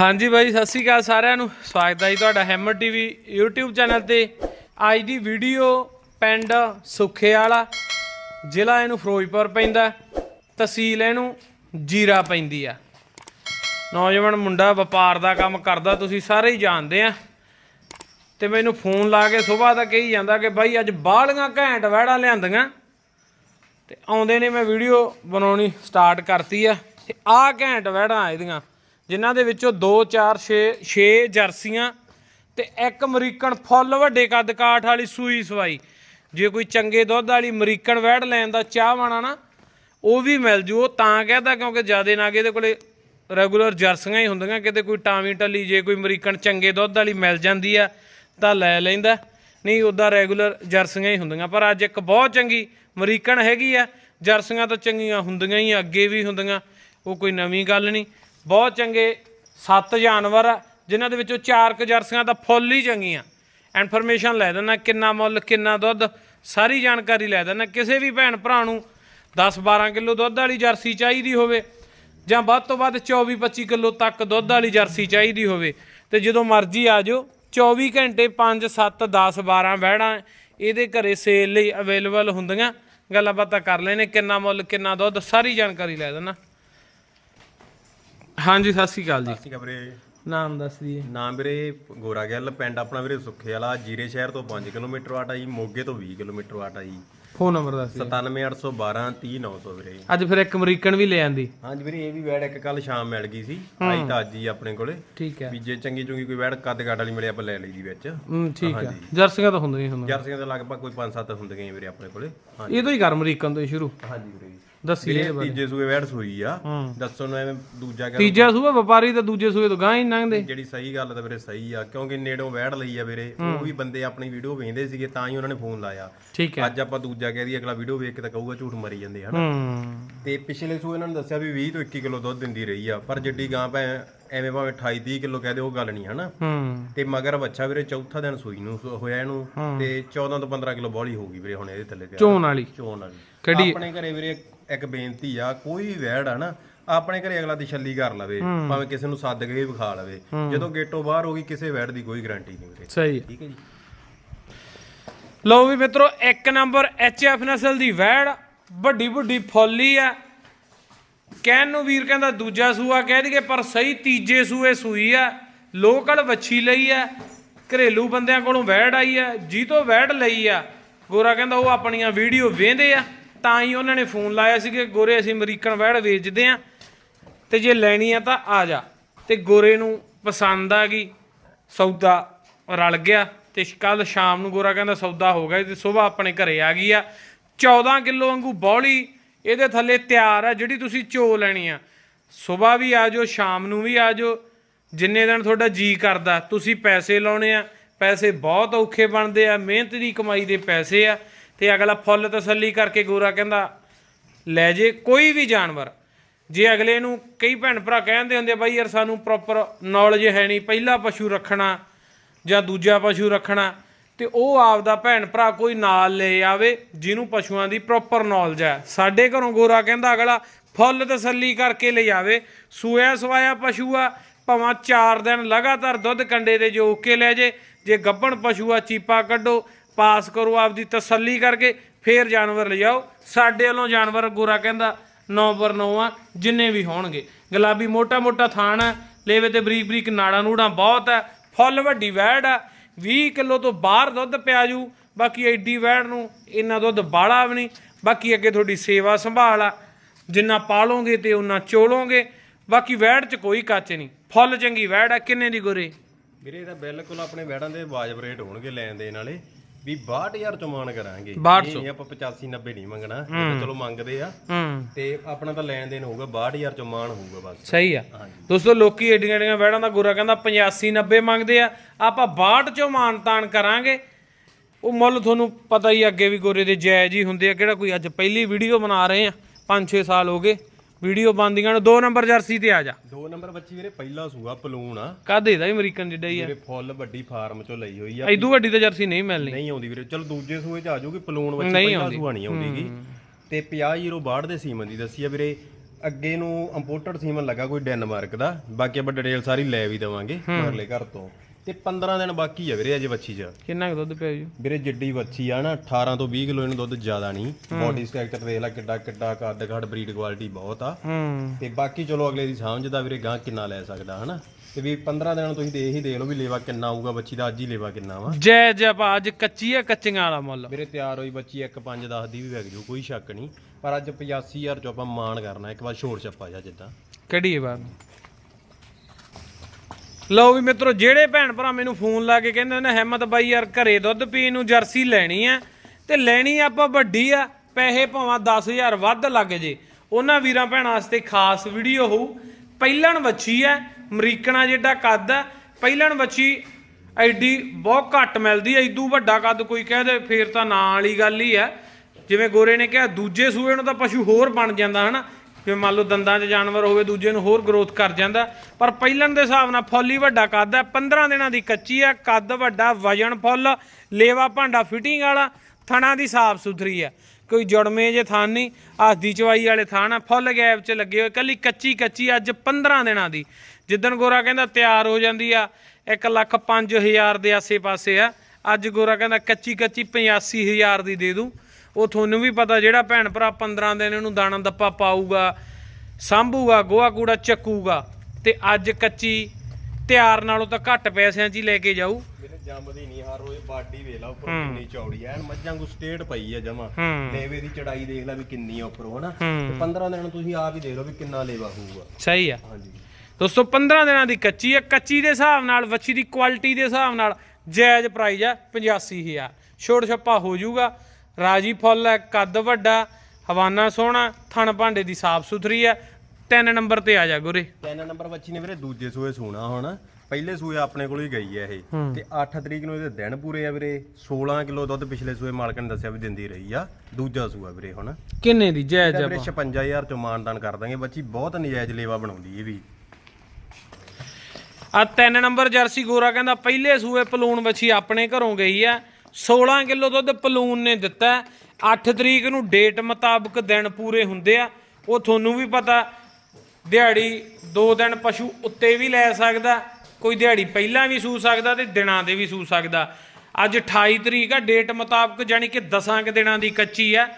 ਹਾਂਜੀ ਬਾਈ, ਸਤਿ ਸ਼੍ਰੀ ਅਕਾਲ ਸਾਰਿਆਂ ਨੂੰ। ਸਵਾਗਤ ਹੈ ਜੀ ਤੁਹਾਡਾ ਹੈਮਰ ਟੀਵੀ YouTube ਚੈਨਲ ਤੇ। ਅੱਜ ਦੀ ਵੀਡੀਓ ਪਿੰਡ ਸੁੱਖੇ ਵਾਲਾ ਜ਼ਿਲ੍ਹਾ ਇਹਨੂੰ ਫਿਰੋਜ਼ਪੁਰ ਪੈਂਦਾ ਤਹਿਸੀਲ ਇਹਨੂੰ ਜੀਰਾ ਪੈਂਦੀ ਆ। ਨੌਜਵਾਨ ਮੁੰਡਾ ਵਪਾਰ ਦਾ ਕੰਮ ਕਰਦਾ, ਤੁਸੀਂ ਸਾਰੇ ਹੀ ਜਾਣਦੇ ਆ। ਤੇ ਮੈਨੂੰ ਫੋਨ ਲਾ ਕੇ ਸਵੇਰ ਦਾ ਕਹੀ ਜਾਂਦਾ ਕਿ ਬਾਈ, ਅੱਜ ਬਾਹਲੀਆਂ ਘੈਂਟ ਵਹਿੜਾ ਲਿਆਂਦੀਆਂ। ਤੇ ਆਉਂਦੇ ਨੇ ਮੈਂ ਵੀਡੀਓ ਬਣਾਉਣੀ ਸਟਾਰਟ ਕਰਤੀ ਆ। ਤੇ ਆਹ ਘੈਂਟ ਵਹਿੜਾਂ ਇਹਦੀਆਂ। ਜਿਨ੍ਹਾਂ ਦੇ ਵਿੱਚੋਂ 2 4 6 6 ਜਰਸੀਆਂ ਤੇ ਇੱਕ ਅਮਰੀਕਨ ਫੁੱਲ, ਵੱਡੇ ਕੱਦ ਕਾਠ ਵਾਲੀ ਸੂਈ ਸਵਾਈ। ਜੇ ਕੋਈ ਚੰਗੇ ਦੁੱਧ ਵਾਲੀ ਅਮਰੀਕਨ ਵਹਿੜ ਲੈਣ ਦਾ ਚਾਹਵਾਨਾ ਨਾ, ਉਹ ਵੀ ਮਿਲ ਜੂ। ਉਹ ਤਾਂ ਕਹਿੰਦਾ ਕਿਉਂਕਿ ਜਿਆਦੇ ਨਾਗੇ ਇਹਦੇ ਕੋਲੇ ਰੈਗੂਲਰ ਜਰਸੀਆਂ ਹੀ ਹੁੰਦੀਆਂ। ਕਿਤੇ ਕੋਈ ਟਾਵੀਂ ਟੱਲੀ, ਜੇ ਕੋਈ ਅਮਰੀਕਨ ਚੰਗੇ ਦੁੱਧ ਵਾਲੀ ਮਿਲ ਜਾਂਦੀ ਆ, ਤਾਂ ਲੈ ਲੈਂਦਾ। ਨਹੀਂ ਉਦਾਂ ਰੈਗੂਲਰ ਜਰਸੀਆਂ ਹੀ ਹੁੰਦੀਆਂ। ਪਰ ਅੱਜ ਇੱਕ ਬਹੁਤ ਚੰਗੀ ਅਮਰੀਕਨ ਹੈਗੀ ਆ। ਜਰਸੀਆਂ ਤਾਂ ਚੰਗੀਆਂ ਹੁੰਦੀਆਂ ਹੀ ਅੱਗੇ ਵੀ ਹੁੰਦੀਆਂ। ਉਹ ਕੋਈ ਨਵੀਂ ਗੱਲ ਨਹੀਂ। ਬਹੁਤ ਚੰਗੇ ਸੱਤ ਜਾਨਵਰ ਆ, ਜਿਨ੍ਹਾਂ ਦੇ ਵਿੱਚੋਂ ਚਾਰ ਕੁ ਜਰਸੀਆਂ ਤਾਂ ਫੁੱਲ ਹੀ ਚੰਗੀਆਂ। ਇਨਫੋਰਮੇਸ਼ਨ ਲੈ ਦੇਣਾ ਕਿੰਨਾ ਮੁੱਲ, ਕਿੰਨਾ ਦੁੱਧ, ਸਾਰੀ ਜਾਣਕਾਰੀ ਲੈ ਦੇਣਾ ਕਿਸੇ ਵੀ ਭੈਣ ਭਰਾ ਨੂੰ 10 12 ਕਿਲੋ ਦੁੱਧ ਵਾਲੀ ਜਰਸੀ ਚਾਹੀਦੀ ਹੋਵੇ, ਜਾਂ ਵੱਧ ਤੋਂ ਵੱਧ 24 25 ਕਿਲੋ ਤੱਕ ਦੁੱਧ ਵਾਲੀ ਜਰਸੀ ਚਾਹੀਦੀ ਹੋਵੇ, ਤੇ ਜਦੋਂ ਮਰਜ਼ੀ ਆ ਜਾਓ 24 ਘੰਟੇ 5 7 10 12 ਵਹਿੜਾਂ ਇਹਦੇ ਘਰੇ ਸੇਲ ਲਈ ਅਵੇਲੇਬਲ ਹੁੰਦੀਆਂ। ਗੱਲਾਂ ਬਾਤਾਂ ਕਰ ਲੈਣੇ ਕਿੰਨਾ ਮੁੱਲ, ਕਿੰਨਾ ਦੁੱਧ, ਸਾਰੀ ਜਾਣਕਾਰੀ ਲੈ ਦੇਣਾ ਹਾਂਜੀ ਸਤਿ ਸ਼੍ਰੀ ਅਕਾਲ ਜੀ। ਠੀਕ ਆ ਵੀਰੇ। ਨਾਮ ਦੱਸ ਦਈਏ। ਨਾਮ ਵੀਰੇ ਗੋਰਾ ਗਿੱਲ ਪਿੰਡ ਆਪਣਾ ਵੀਰੇ ਸੁੱਖੇ ਵਾਲਾ ਜੀਰੇ ਸ਼ਹਿਰ ਤੋਂ 5 ਕਿਲੋਮੀਟਰ ਵਾਟ ਆ ਜੀ ਮੋਗੇ ਤੋਂ 20 ਕਿਲੋਮੀਟਰ ਵਾਟ ਆ ਜੀ। ਫੋਨ ਨੰਬਰ ਦੱਸ ਦਿਓ 97812 30900 ਵੀਰੇ। ਅੱਜ ਫਿਰ ਇੱਕ ਅਮਰੀਕਨ ਵੀ ਲੈ ਆਂਦੀ। ਹਾਂਜੀ ਵੀਰੇ ਇਹ ਵੀ ਵੈੜ ਇੱਕ ਕੱਲ ਸ਼ਾਮ ਮਿਲ ਗਈ ਸੀ। ਆਈ ਤਾਂ ਅੱਜ ਹੀ ਆਪਣੇ ਕੋਲੇ। ਠੀਕ ਹੈ। ਵੀ ਜੇ ਚੰਗੀ ਚੁੰਗੀ ਕੋਈ ਵੈੜ ਕੱਦ ਕਾਟ ਵਾਲੀ ਮਿਲੇ ਆਪਾਂ ਲੈ ਲਈ ਦੀ ਵਿੱਚ। ਹਮ, ਠੀਕ ਹੈ। ਜਰਸੀਆਂ ਤਾਂ ਹੁੰਦੀਆਂ ਹੀ ਹੁੰਦੀਆਂ। ਜਰਸੀਆਂ ਦੇ ਲਗਭਗ ਕੋਈ 5-7 ਹੁੰਦੀਆਂ ਹੀ ਵੀਰੇ ਆਪਣੇ ਕੋਲੇ। ਹਾਂਜੀ ਇਹ ਤੋਂ ਹੀ ਕਰ ਅਮਰੀਕਨ ਤੋਂ ਹੀ ਸ਼ੁਰੂ। ਹਾਂਜੀ ਵੀਰੇ। ਦੱਸੀ ਵੀਰੇ ਤੀਜੇ ਸੂਏ ਵੈੜ ਸੂਈ ਆ ਦੱਸੋ ਨੂੰ ਐਵੇਂ ਦੂਜਾ ਕਰ ਤੀਜਾ ਸੂਆ ਵਪਾਰੀ ਤਾਂ ਦੂਜੇ ਸੂਏ ਤੋਂ ਗਾਂ ਹੀ ਲੰਘਦੇ। ਜਿਹੜੀ ਸਹੀ ਗੱਲ ਤਾਂ ਵੀਰੇ ਸਹੀ ਆ ਕਿਉਂਕਿ ਨੇੜੋਂ ਵੈੜ ਲਈ ਆ ਵੀਰੇ ਉਹ ਵੀ ਬੰਦੇ ਆਪਣੀ ਵੀਡੀਓ ਵੇਖਦੇ ਸੀਗੇ ਤਾਂ ਹੀ ਉਹਨਾਂ ਨੇ ਫੋਨ ਲਾਇਆ। ਠੀਕ ਹੈ। ਅੱਜ ਆਪਾਂ ਦੂਜਾ ਕਹਿ ਦਈਏ ਅਗਲਾ ਵੀਡੀਓ ਵੇਖ ਕੇ ਤਾਂ ਕਹੂਗਾ ਝੂਠ ਮਰੀ ਜਾਂਦੇ ਹਨ? ਹੂੰ। ਤੇ ਪਿਛਲੇ ਸੂ ਇਹਨਾਂ ਨੇ ਦੱਸਿਆ ਵੀ 20 ਤੋਂ 21 ਕਿਲੋ ਦੁੱਧ ਦਿੰਦੀ ਰਹੀ ਆ ਪਰ ਜਿੱਡੀ ਗਾਂ ਭੈ ਐਵੇਂ ਭਾਵੇਂ 28 30 ਕਿਲੋ ਕਹਦੇ ਉਹ ਗੱਲ ਨਹੀਂ ਹਨਾ? ਹੂੰ। ਤੇ ਮਗਰ ਬੱਚਾ ਵੀਰੇ ਚੌਥਾ ਦਿਨ ਸੂਈ ਨੂੰ ਸੂ- ਹੋਇਆ ਇਹਨੂੰ ਤੇ 14 ਤੋਂ 15 ਕਿਲੋ ਬੋਲੀ ਹੋਊਗੀ ਵੀਰੇ ਹੁਣ ਇਹਦੇ ਥੱਲੇ ਤੇ ਚੋਣ ਵਾਲੀ। ਚੋਣ ਵਾਲੀ। ਕਿਹੜੀ ਆਪਣੇ ਘਰੇ ਵੀਰੇ ਇੱਕ ਬੇਨਤੀ ਆ ਕੋਈ ਵੀ ਵੈੜ ਆ ਨਾ ਆਪਣੇ ਘਰੇ ਅਗਲਾ ਤਸੱਲੀ ਕਰ ਲਵੇ ਭਾਵੇਂ ਕਿਸੇ ਨੂੰ ਸੱਦ ਕੇ ਵਿਖਾ ਲਵੇ। ਜਦੋਂ ਗੇਟੋਂ ਬਾਹਰ ਹੋਗੀ ਕਿਸੇ ਵੈੜ ਦੀ ਕੋਈ ਗਾਰੰਟੀ ਨਹੀਂ ਵੀਰੇ ਸਹੀ। ਹੈ ਠੀਕ ਹੈ ਜੀ? ਲਓ ਵੀ ਮਿੱਤਰੋ ਇੱਕ ਨੰਬਰ ਐਫ ਨਸਲ ਦੀ ਵੈੜ ਵੱਡੀ ਵੱਡੀ ਫੁੱਲੀ ਆ। ਕਹਿਣ ਨੂੰ ਵੀਰ ਕਹਿੰਦਾ ਦੂਜਾ ਸੂਆ ਕਹਿ ਦਈਏ ਪਰ ਸਹੀ ਤੀਜੇ ਸੂਏ ਸੂਈ ਆ। ਲੋਕਲ ਵੱਛੀ ਲਈ ਆ। ਘਰੇਲੂ ਬੰਦਿਆਂ ਕੋਲੋਂ ਵੈੜ ਆਈ ਆ। ਜੀ ਤੋਂ ਵੈੜ ਲਈ ਆ। ਗੋਰਾ ਕਹਿੰਦਾ ਉਹ ਆਪਣੀਆਂ ਵੀਡੀਓ ਵੇਂਦੇ ਆ। ਤਾਂ ਹੀ ਉਹਨਾਂ ਨੇ ਫੋਨ ਲਾਇਆ ਸੀ ਕਿ ਗੋਰੇ ਅਸੀਂ ਅਮਰੀਕਨ ਵੈੜ ਵੇਚਦੇ ਆ ਤੇ ਜੇ ਲੈਣੀ ਆ ਤਾਂ ਆ ਜਾ। ਤੇ ਗੋਰੇ ਨੂੰ ਪਸੰਦ ਆ ਗਈ, ਸੌਦਾ ਰਲ ਗਿਆ ਤੇ ਕੱਲ ਸ਼ਾਮ ਨੂੰ ਗੋਰਾ ਕਹਿੰਦਾ ਸੌਦਾ ਹੋ ਗਿਆ ਤੇ ਸਵੇਰ ਆਪਣੇ ਘਰੇ ਆ ਗਈ ਆ। 14 ਕਿਲੋ ਵਾਂਗੂ ਬੌਲੀ, ਇਹਦੇ ਥੱਲੇ ਤਿਆਰ ਆ ਜਿਹੜੀ ਤੁਸੀਂ ਚੋ ਲੈਣੀ ਆ। ਸਵੇਰ ਵੀ ਆ ਜਾਓ, ਸ਼ਾਮ ਨੂੰ ਵੀ ਆ ਜਾਓ, ਜਿੰਨੇ ਦਿਨ ਤੁਹਾਡਾ ਜੀ ਕਰਦਾ, ਤੁਸੀਂ ਪੈਸੇ ਲਾਉਣੇ ਆ, ਪੈਸੇ ਬਹੁਤ ਔਖੇ ਬਣਦੇ ਆ, ਮਿਹਨਤ ਦੀ ਕਮਾਈ ਦੇ ਪੈਸੇ ਆ। ਤੇ ਅਗਲਾ ਫੁੱਲ ਤਸੱਲੀ ਕਰਕੇ ਗੋਰਾ ਕਹਿੰਦਾ, ਲੈ ਜੇ ਕੋਈ ਵੀ ਜਾਨਵਰ, ਜੇ ਅਗਲੇ ਨੂੰ ਕਈ ਭੈਣ ਭਰਾ ਕਹਿੰਦੇ ਹੁੰਦੇ ਬਾਈ ਯਾਰ ਸਾਨੂੰ ਪ੍ਰੋਪਰ ਨੌਲੇਜ ਹੈ ਨਹੀਂ, ਪਹਿਲਾ ਪਸ਼ੂ ਰੱਖਣਾ ਜਾਂ ਦੂਜਾ ਪਸ਼ੂ ਰੱਖਣਾ, ਤੇ ਉਹ ਆਪਦਾ ਭੈਣ ਭਰਾ ਕੋਈ ਨਾਲ ਲੈ ਆਵੇ, ਜਿਹਨੂੰ ਪਸ਼ੂਆਂ ਦੀ ਪ੍ਰੋਪਰ ਨੌਲੇਜ ਹੈ। ਸਾਡੇ ਘਰੋਂ ਗੋਰਾ ਕਹਿੰਦਾ, ਅਗਲਾ ਫੁੱਲ ਤਸੱਲੀ ਕਰਕੇ ਲੈ ਆਵੇ, ਸੂਇਆ ਸਵਾਇਆ ਪਸ਼ੂ ਆ, ਭਾਵੇਂ 4 ਦਿਨ ਲਗਾਤਾਰ ਦੁੱਧ ਕੰਡੇ ਦੇ ਜੋ ਕੇ ਲੈ ਜੇ ਜੇ ਗੱਭਣ ਪਸ਼ੂ ਆ, ਚੀਪਾ ਕੱਢੋ ਪਾਸ ਕਰੋ ਆਪਦੀ ਤਸੱਲੀ ਕਰਕੇ, ਫੇਰ ਜਾਨਵਰ ਲਿਜਾਓ। ਸਾਡੇ ਵੱਲੋਂ ਜਾਨਵਰ ਗੋਰਾ ਕਹਿੰਦਾ 9 ਪਰ 9 ਆ, ਜਿੰਨੇ ਵੀ ਹੋਣਗੇ। ਗੁਲਾਬੀ ਮੋਟਾ ਮੋਟਾ ਥਾਣ ਹੈ ਲੇਵੇ ਤੇ ਬਰੀਕ ਬਰੀਕ ਨਾੜਾਂ ਨੂੜਾਂ ਬਹੁਤ ਹੈ ਫੁੱਲ ਵੱਡੀ ਵੈੜ ਆ। 20 ਕਿਲੋ ਤੋਂ ਬਾਹਰ ਦੁੱਧ ਪਿਆ ਜੂ, ਬਾਕੀ ਐਡੀ ਵੈੜ ਨੂੰ ਇੰਨਾ ਦੁੱਧ ਬਾਲਾ ਵੀ ਨਹੀਂ, ਬਾਕੀ ਅੱਗੇ ਤੁਹਾਡੀ ਸੇਵਾ ਸੰਭਾਲ ਆ। ਜਿੰਨਾ ਪਾਲੋਗੇ ਤੇ ਉਹਨਾਂ ਚੋਲੋਗੇ, ਬਾਕੀ ਵੈੜ 'ਚ ਕੋਈ ਕੱਚ ਨਹੀਂ। ਫੁੱਲ ਚੰਗੀ ਵੈੜ ਆ, ਕਿੰਨੇ ਦੀ ਗੋਰੇ? ਵੀਰੇ ਇਹਦਾ ਬਿਲਕੁਲ ਆਪਣੇ ਵੈੜਾਂ ਦੇ ਵਾਜਬ ਰੇਟ ਹੋਣਗੇ ਲੈਣ ਦੇਣ ਵਾਲੇ। ਵੀ 62000 ਚੋਂ ਮਾਨ ਕਰਾਂਗੇ। 6200 ਨਹੀਂ ਆਪਾਂ 85 90 ਨਹੀਂ ਮੰਗਣਾ ਇਹ ਤਾਂ ਚਲੋ ਮੰਗਦੇ ਆ। ਹੂੰ। ਤੇ ਆਪਣਾ ਤਾਂ ਲੈਣ ਦੇਣ ਹੋਊਗਾ 62000 ਚੋਂ ਮਾਨ ਹੋਊਗਾ ਬਸ। ਸਹੀ ਆ। ਹਾਂਜੀ। ਦੋਸਤੋ ਲੋਕੀ ਏਡੀਆਂ ਏਡੀਆਂ ਵੈੜਾਂ ਦਾ ਗੋਰਾ ਕਹਿੰਦਾ 85 90 ਮੰਗਦੇ ਆ। ਆਪਾਂ 62 ਚੋਂ ਮਾਨਤਾਨ ਕਰਾਂਗੇ। ਉਹ ਮੁੱਲ ਤੁਹਾਨੂੰ ਪਤਾ ਹੀ ਆ, ਅੱਗੇ ਵੀ ਗੋਰੇ ਦੇ ਜਾਇਜ਼ ਹੀ ਹੁੰਦੇ ਆ। ਕਿਹੜਾ ਕੋਈ ਅੱਜ ਪਹਿਲੀ ਵੀਡੀਓ ਬਣਾ ਰਹੇ ਆ 5-6 ਸਾਲ ਹੋ ਗਏ। ਵੀਡੀਓ ਬੰਦੀਆਂ ਨੂੰ 2 ਨੰਬਰ ਜਰਸੀ ਤੇ ਆ ਜਾ। ਦੋ ਨੰਬਰ ਬੱਚੀ ਵੀਰੇ ਪਹਿਲਾ ਸੂਆ ਪਲੂਣ ਆ। ਕਾਦੇ ਦਾ ਅਮਰੀਕਨ ਜਿੱਡਾ ਹੀ ਆ। ਵੀਰੇ ਫੁੱਲ ਵੱਡੀ ਫਾਰਮ ਚੋਂ ਲਈ ਹੋਈ ਆ। ਐਦੂ ਵੱਡੀ ਤਾਂ ਜਰਸੀ ਨਹੀਂ ਮਿਲਣੀ। ਨਹੀਂ ਆਉਂਦੀ ਵੀਰੇ। ਚਲ ਦੂਜੇ ਸੂਏ ਚ ਆ ਜਾਊਗੀ ਪਲੂਣ ਬੱਚੀ ਨਹੀਂ ਪਹਿਲਾ ਆਉਂਦੀ। ਸੂਆ ਨਹੀਂ ਆਉਂਦੀਗੀ। ਤੇ 50 ਜ਼ੀਰੋ 62 ਦੇ ਸੀਮਨ ਦੀ ਦੱਸੀ ਆ ਵੀਰੇ। ਅੱਗੇ ਨੂੰ ਇੰਪੋਰਟਡ ਸੀਮਨ ਲੱਗਾ ਕੋਈ ਡੈਨਮਾਰਕ ਦਾ। ਬਾਕੀ ਆਪਾਂ ਡਿਟੇਲ ਸਾਰੀ ਲੈ ਵੀ ਦੇਵਾਂਗੇ ਮਰਲੇ ਘਰ ਤੋਂ। ਤੇ 15 ਦਿਨ ਬਾਕੀ ਆ ਵੀਰੇ ਅਜੇ ਬੱਚੀ 'ਚ। ਕਿੰਨਾ ਕੁ ਦੁੱਧ ਪਿਆ ਜੀ? ਵੀਰੇ ਜਿੱਡੀ ਬੱਚੀ ਆ ਨਾ 18 ਤੋਂ 20 ਕਿਲੋ ਇਹਨੂੰ ਦੁੱਧ ਜ਼ਿਆਦਾ ਨਹੀਂ। ਬੋਡੀ ਸਟਰਕਚਰ ਦੇਖ ਲੈ ਕਿੱਡਾ ਕਿੱਡਾ ਕੱਦ ਘੜ ਬਰੀਡ ਕੁਆਲਿਟੀ ਬਹੁਤ ਆ। ਹੂੰ। ਤੇ ਬਾਕੀ ਚਲੋ ਅਗਲੇ ਦੀ ਸਮਝਦਾ ਵੀਰੇ ਗਾਂ ਕਿੰਨਾ ਲੈ ਸਕਦਾ ਹਨਾ? ਤੇ ਵੀ 15 ਦਿਨਾਂ ਨੂੰ ਤੁਸੀਂ ਦੇਖ ਹੀ ਦੇਖ ਲਓ ਵੀ ਲੇਵਾ ਕਿੰਨਾ ਆਊਗਾ ਬੱਚੀ ਦਾ ਅੱਜ ਹੀ ਲੇਵਾ ਕਿੰਨਾ ਵਾ। ਜੈ ਜੈ ਭਾ ਅੱਜ ਕੱਚੀ ਆ ਕੱਚੀਆਂ ਵਾਲਾ ਮੁੱਲ? ਵੀਰੇ ਤਿਆਰ ਹੋਈ ਬੱਚੀ 1 5 10 ਦੀ ਵੀ ਵਿਕ ਜੂ ਕੋਈ ਸ਼ੱਕ ਨਹੀਂ। ਪਰ ਅੱਜ 85000 ਚੋਂ ਆਪਾਂ ਮਾਣ ਕਰਨਾ ਇੱਕ ਵਾਰ ਛੋੜ ਛੱਪਾ ਜਾ ਜਿੱਦਾਂ। ਕਿਹੜੀ ਹੈ ਬਾਤ ਲਓ ਵੀ ਮਿੱਤਰੋ, ਜਿਹੜੇ ਭੈਣ ਭਰਾ ਮੈਨੂੰ ਫੋਨ ਲਾ ਕੇ ਕਹਿੰਦੇ ਨੇ, ਹਿੰਮਤ ਬਾਈ ਯਾਰ ਘਰੇ ਦੁੱਧ ਪੀਣ ਨੂੰ ਜਰਸੀ ਲੈਣੀ ਆ, ਤੇ ਲੈਣੀ ਆਪਾਂ ਵੱਡੀ ਆ, ਪੈਸੇ ਭਾਵੇਂ 10000 ਵੱਧ ਲੱਗ ਜੇ। ਉਹਨਾਂ ਵੀਰਾਂ ਭੈਣਾਂ ਵਾਸਤੇ ਖਾਸ ਵੀਡੀਓ ਹੋਊ। ਪਹਿਲਣ ਵੱਛੀ ਆ, ਅਮਰੀਕਨਾ ਜਿਹੜਾ ਕੱਦ ਆ, ਪਹਿਲਣ ਵੱਛੀ ਐਡੀ ਬਹੁਤ ਘੱਟ ਮਿਲਦੀ ਐ ਇਦੂ ਵੱਡਾ ਕੱਦ ਕੋਈ ਕਹਿ ਦੇ, ਫੇਰ ਤਾਂ ਨਾਂ ਵਾਲੀ ਗੱਲ ਹੀ ਆ। ਜਿਵੇਂ ਗੋਰੇ ਨੇ ਕਿਹਾ, ਦੂਜੇ ਸੂਏ ਨੂੰ ਤਾਂ ਪਸ਼ੂ ਹੋਰ ਬਣ ਜਾਂਦਾ, ਹਨਾ? ਕਿ ਮੰਨ ਲਓ ਦੰਦਾਂ 'ਚ ਜਾਨਵਰ ਹੋਵੇ, ਦੂਜੇ ਨੂੰ ਹੋਰ ਗਰੋਥ ਕਰ ਜਾਂਦਾ। ਪਰ ਪਹਿਲਣ ਦੇ ਹਿਸਾਬ ਨਾਲ ਫੁੱਲ ਹੀ ਵੱਡਾ ਕੱਦ ਹੈ 15 ਦਿਨਾਂ ਦੀ ਕੱਚੀ ਆ ਕੱਦ ਵੱਡਾ, ਵਜਨ ਫੁੱਲ, ਲੇਵਾ ਭਾਂਡਾ ਫਿਟਿੰਗ ਵਾਲਾ, ਥਣਾ ਦੀ ਸਾਫ਼ ਸੁਥਰੀ ਹੈ। ਕੋਈ ਜੜਮੇ ਜੇ ਥਾਨ ਨਹੀਂ ਆਦੀ ਚਵਾਈ ਵਾਲੇ ਥਾਨ ਆ, ਫੁੱਲ ਗੈਪ 'ਚ ਲੱਗੇ ਹੋਏ, ਕੱਲੀ ਕੱਚੀ ਕੱਚੀ ਅੱਜ 15 ਦਿਨਾਂ ਦੀ। ਜਿੱਦਣ ਗੋਰਾ ਕਹਿੰਦਾ ਤਿਆਰ ਹੋ ਜਾਂਦੀ ਆ 1 ਲੱਖ 5000 ਦੇ ਆਸੇ-ਪਾਸੇ ਆ, ਅੱਜ ਗੋਰਾ ਕਹਿੰਦਾ ਕੱਚੀ ਕੱਚੀ 85000 ਦੀ ਦੇ ਦੂੰ। ਉਹ ਤੁਹਾਨੂੰ ਵੀ ਪਤਾ ਜਿਹੜਾ ਭੈਣ ਭਰਾ 15 ਦਿਨ ਇਹਨੂੰ ਦਾਣਾ ਦੱਪਾ ਪਾਊਗਾ ਸਾਂਭੂਗਾ ਗੋਹਾ ਕੂੜਾ ਚੱਕੂਗਾ ਤੇ ਅੱਜ ਕੱਚੀ ਤਿਆਰ ਨਾਲੋਂ ਤਾਂ ਘੱਟ ਪੈਸਿਆਂ 'ਚ ਹੀ ਲੈ ਕੇ ਜਾਊ। ਜੰਮਦੀ ਨਹੀਂ ਹਰ ਰੋਜ਼ ਬਾਡੀ ਵੇਖ ਲਾ ਉੱਪਰ ਕਿੰਨੀ ਚੌੜੀ ਐ ਐਨ ਮੱਝਾਂ ਨੂੰ ਸਟੇਟ ਪਈ ਆ ਜਮਾ। ਲੇਵੇ ਦੀ ਚੜਾਈ ਦੇਖ ਲੈ ਵੀ ਕਿੰਨੀ ਆ ਉੱਪਰੋਂ ਹਨਾ। ਤੇ 15 ਦਿਨ ਤੁਸੀਂ ਆਪ ਹੀ ਦੇਖ ਲਓ ਵੀ ਕਿੰਨਾ ਲੇਵਾ ਹੋਊਗਾ। ਸਹੀ ਆ। ਹਾਂਜੀ। ਦੋਸਤੋ 15 ਦਿਨਾਂ ਦੀ ਕੱਚੀ ਆ। ਕੱਚੀ ਦੇ ਹਿਸਾਬ ਨਾਲ ਵੱਛੀ ਦੀ ਕੁਆਲਿਟੀ ਦੇ ਹਿਸਾਬ ਨਾਲ ਜਾਇਜ਼ ਪ੍ਰਾਈਸ ਆ 85000 ਛੋੜ ਛੱਪਾ ਹੋ ਜਾਊਗਾ। ਰਾਜੀ ਫੁੱਲ ਹੈ ਕੱਦ ਵੱਡਾ ਹਵਾਨਾ ਸੋਹਣਾ ਥਣ ਭਾਂਡੇ ਦੀ ਸਾਫ਼ ਸੁਥਰੀ ਆ ਤਿੰਨ ਨੰਬਰ ਤੇ ਆ ਜਾ ਗੁਰੇ। ਤਿੰਨ ਨੰਬਰ ਬੱਚੀ ਨੇ ਵੀਰੇ ਦੂਜੇ ਸੂਏ ਸੂਣਾ ਹੁਣ। ਪਹਿਲੇ ਸੂਏ ਆਪਣੇ ਕੋਲ ਹੀ ਗਈ ਹੈ ਇਹ। ਤੇ 8 ਤਰੀਕ ਨੂੰ ਇਹਦੇ ਦਿਨ ਪੂਰੇ ਆ ਵੀਰੇ। 16 ਕਿਲੋ ਦੁੱਧ ਪਿਛਲੇ ਸੂਏ ਮਾਲਕ ਨੇ ਦੱਸਿਆ ਵੀ ਦਿੰਦੀ ਰਹੀ ਆ। ਦੂਜਾ ਸੂਆ ਵੀਰੇ ਹੁਣ। ਕਿੰਨੇ ਦੀ ਜਾਇਜ਼ ਆ ਵੀਰੇ 56000 ਚੋਂ ਮਾਨਦਾਨ ਕਰ ਦਾਂਗੇ। ਬੱਚੀ ਬਹੁਤ ਨਜਾਇਜ਼ ਲੇਵਾ ਬਣਾਉਂਦੀ ਇਹ ਵੀ। ਆ ਤਿੰਨ ਨੰਬਰ ਜਰਸੀ ਗੋਰਾ ਕਹਿੰਦਾ ਪਹਿਲੇ ਸੂਏ ਪਲੂਣ ਵੱਛੀ ਆਪਣੇ ਘਰੋਂ ਗਈ ਆ। 16 ਕਿਲੋ ਦੁੱਧ ਪਲੂਨ ਨੇ ਦਿੱਤਾ 8 ਤਰੀਕ ਨੂੰ ਡੇਟ ਮੁਤਾਬਕ ਦਿਨ ਪੂਰੇ ਹੁੰਦੇ ਆ। ਉਹ ਤੁਹਾਨੂੰ ਵੀ ਪਤਾ, ਦਿਹਾੜੀ 2 ਦਿਨ ਪਸ਼ੂ ਉੱਤੇ ਵੀ ਲੈ ਸਕਦਾ, ਕੋਈ ਦਿਹਾੜੀ ਪਹਿਲਾਂ ਵੀ ਸੂ ਸਕਦਾ ਤੇ ਦਿਨਾਂ ਦੇ ਵੀ ਸੂ ਸਕਦਾ। ਅੱਜ 28 ਤਰੀਕ ਆ, ਡੇਟ ਮੁਤਾਬਕ ਜਾਨੀ ਕਿ 10 ਕੁ ਦਿਨਾਂ ਦੀ ਕੱਚੀ ਆ।